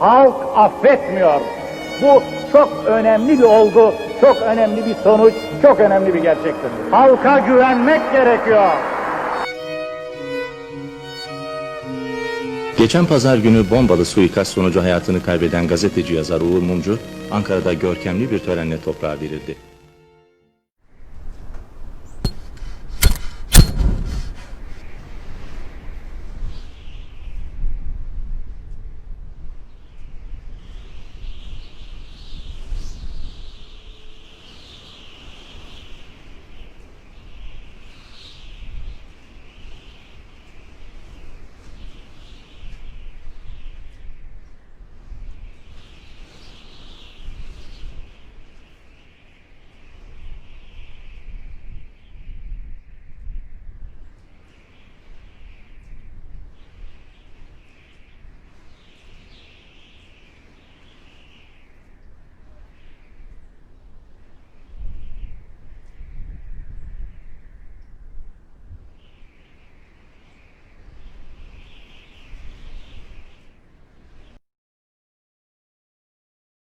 halk affetmiyor. Bu çok önemli bir olgu, çok önemli bir sonuç, çok önemli bir gerçektir. Halka güvenmek gerekiyor. Geçen pazar günü bombalı suikast sonucu hayatını kaybeden gazeteci yazar Uğur Mumcu, Ankara'da görkemli bir törenle toprağa verildi.